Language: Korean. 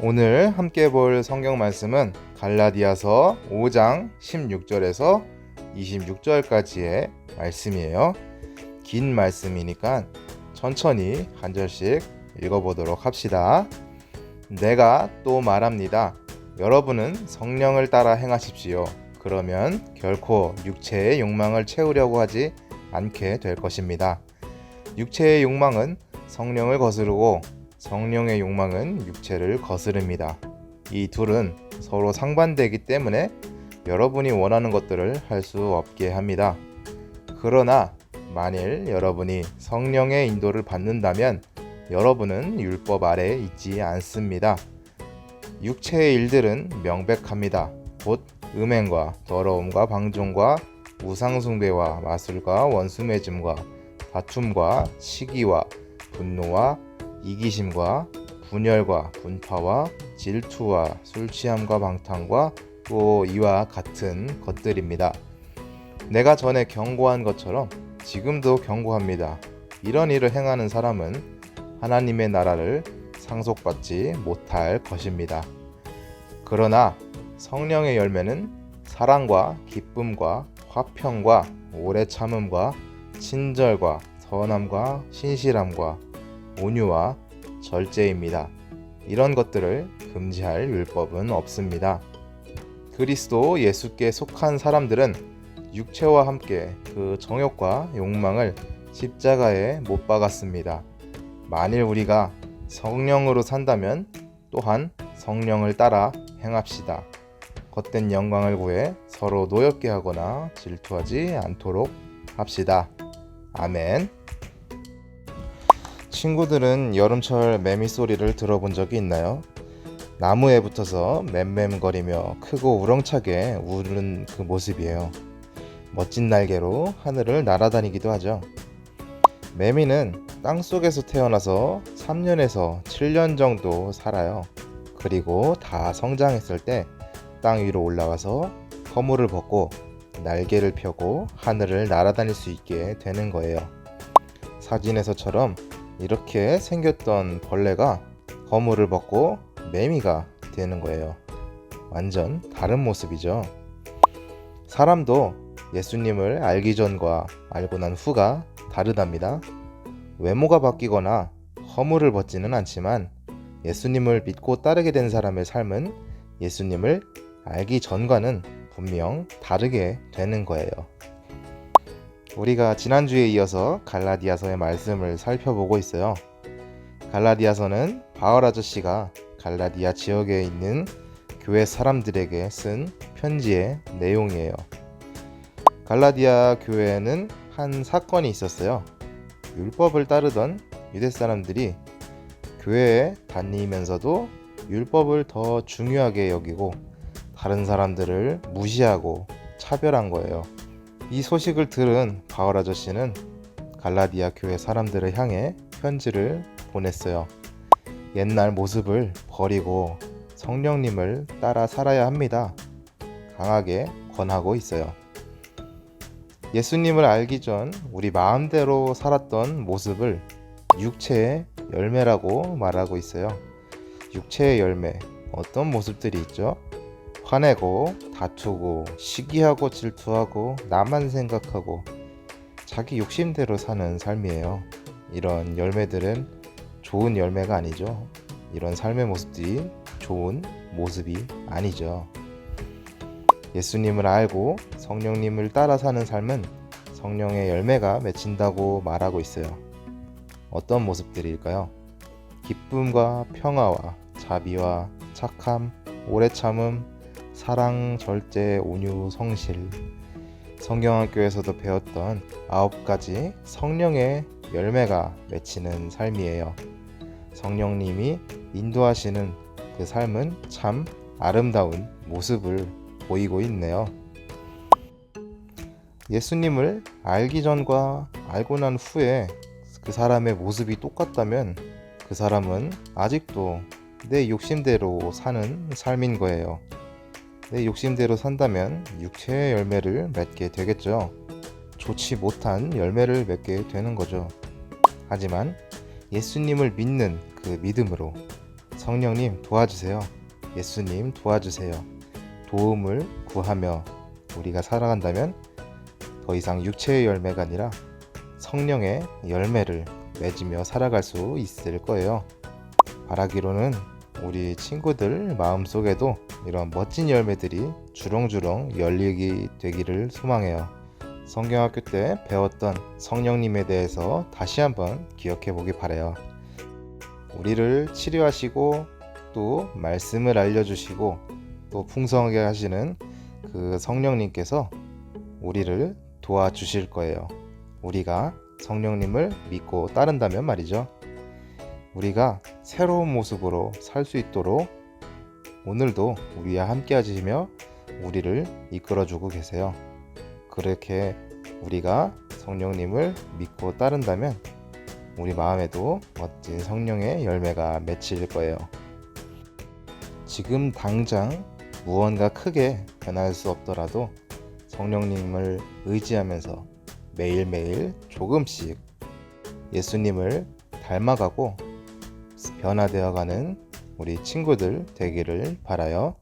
오늘 함께 볼 성경 말씀은 갈라디아서 5장 16절에서 26절까지의 말씀이에요. 긴 말씀이니까 천천히 한 절씩 읽어보도록 합시다. 내가 또 말합니다. 여러분은 성령을 따라 행하십시오. 그러면 결코 육체의 욕망을 채우려고 하지 않게 될 것입니다. 육체의 욕망은 성령을 거스르고 성령의 욕망은 육체를 거스릅니다. 이 둘은 서로 상반되기 때문에 여러분이 원하는 것들을 할 수 없게 합니다. 그러나 만일 여러분이 성령의 인도를 받는다면 여러분은 율법 아래에 있지 않습니다. 육체의 일들은 명백합니다. 곧 음행과 더러움과 방종과 우상숭배와 마술과 원수매짐과 다툼과 시기와 분노와 이기심과 분열과 분파와 질투와 술취함과 방탕과 또 이와 같은 것들입니다. 내가 전에 경고한 것처럼 지금도 경고합니다. 이런 일을 행하는 사람은 하나님의 나라를 상속받지 못할 것입니다. 그러나 성령의 열매는 사랑과 기쁨과 화평과 오래 참음과 친절과 선함과 신실함과 온유와 절제입니다. 이런 것들을 금지할 율법은 없습니다. 그리스도 예수께 속한 사람들은 육체와 함께 그 정욕과 욕망을 십자가에 못 박았습니다. 만일 우리가 성령으로 산다면 또한 성령을 따라 행합시다. 헛된 영광을 구해 서로 노엽게 하거나 질투하지 않도록 합시다. 아멘. 친구들은 여름철 매미 소리를 들어본 적이 있나요? 나무에 붙어서 맴맴거리며 크고 우렁차게 우는 그 모습이에요. 멋진 날개로 하늘을 날아다니기도 하죠. 매미는 땅 속에서 태어나서 3년에서 7년 정도 살아요. 그리고 다 성장했을 때 땅 위로 올라와서 허물을 벗고 날개를 펴고 하늘을 날아다닐 수 있게 되는 거예요. 사진에서처럼 이렇게 생겼던 벌레가 거물을 벗고 매미가 되는 거예요. 완전 다른 모습이죠. 사람도 예수님을 알기 전과 알고 난 후가 다르답니다. 외모가 바뀌거나 허물을 벗지는 않지만 예수님을 믿고 따르게 된 사람의 삶은 예수님을 알기 전과는 분명 다르게 되는 거예요. 우리가 지난주에 이어서 갈라디아서의 말씀을 살펴보고 있어요. 갈라디아서는 바울 아저씨가 갈라디아 지역에 있는 교회 사람들에게 쓴 편지의 내용이에요. 갈라디아 교회에는 한 사건이 있었어요. 율법을 따르던 유대 사람들이 교회에 다니면서도 율법을 더 중요하게 여기고 다른 사람들을 무시하고 차별한 거예요. 이 소식을 들은 바울 아저씨는 갈라디아 교회 사람들을 향해 편지를 보냈어요. 옛날 모습을 버리고 성령님을 따라 살아야 합니다. 강하게 권하고 있어요. 예수님을 알기 전 우리 마음대로 살았던 모습을 육체의 열매라고 말하고 있어요. 육체의 열매, 어떤 모습들이 있죠? 화내고, 다투고, 시기하고, 질투하고, 나만 생각하고, 자기 욕심대로 사는 삶이에요. 이런 열매들은 좋은 열매가 아니죠. 이런 삶의 모습들이 좋은 모습이 아니죠. 예수님을 알고 성령님을 따라 사는 삶은 성령의 열매가 맺힌다고 말하고 있어요. 어떤 모습들일까요? 기쁨과 평화와 자비와 착함, 오래 참음, 사랑, 절제, 온유, 성실. 성경학교에서도 배웠던 아홉 가지 성령의 열매가 맺히는 삶이에요. 성령님이 인도하시는 그 삶은 참 아름다운 모습을 보이고 있네요. 예수님을 알기 전과 알고 난 후에 그 사람의 모습이 똑같다면 그 사람은 아직도 내 욕심대로 사는 삶인 거예요. 내 욕심대로 산다면 육체의 열매를 맺게 되겠죠. 좋지 못한 열매를 맺게 되는 거죠. 하지만 예수님을 믿는 그 믿음으로 성령님 도와주세요. 예수님 도와주세요. 도움을 구하며 우리가 살아간다면 더 이상 육체의 열매가 아니라 성령의 열매를 맺으며 살아갈 수 있을 거예요. 바라기로는 우리 친구들 마음속에도 이런 멋진 열매들이 주렁주렁 열리게 되기를 소망해요. 성경학교 때 배웠던 성령님에 대해서 다시 한번 기억해 보기 바래요. 우리를 치료하시고 또 말씀을 알려주시고 또 풍성하게 하시는 그 성령님께서 우리를 도와주실 거예요. 우리가 성령님을 믿고 따른다면 말이죠. 우리가 새로운 모습으로 살 수 있도록 오늘도 우리와 함께 하시며 우리를 이끌어주고 계세요. 그렇게 우리가 성령님을 믿고 따른다면 우리 마음에도 멋진 성령의 열매가 맺힐 거예요. 지금 당장 무언가 크게 변할 수 없더라도 성령님을 의지하면서 매일매일 조금씩 예수님을 닮아가고 변화되어가는 우리 친구들 되기를 바라요.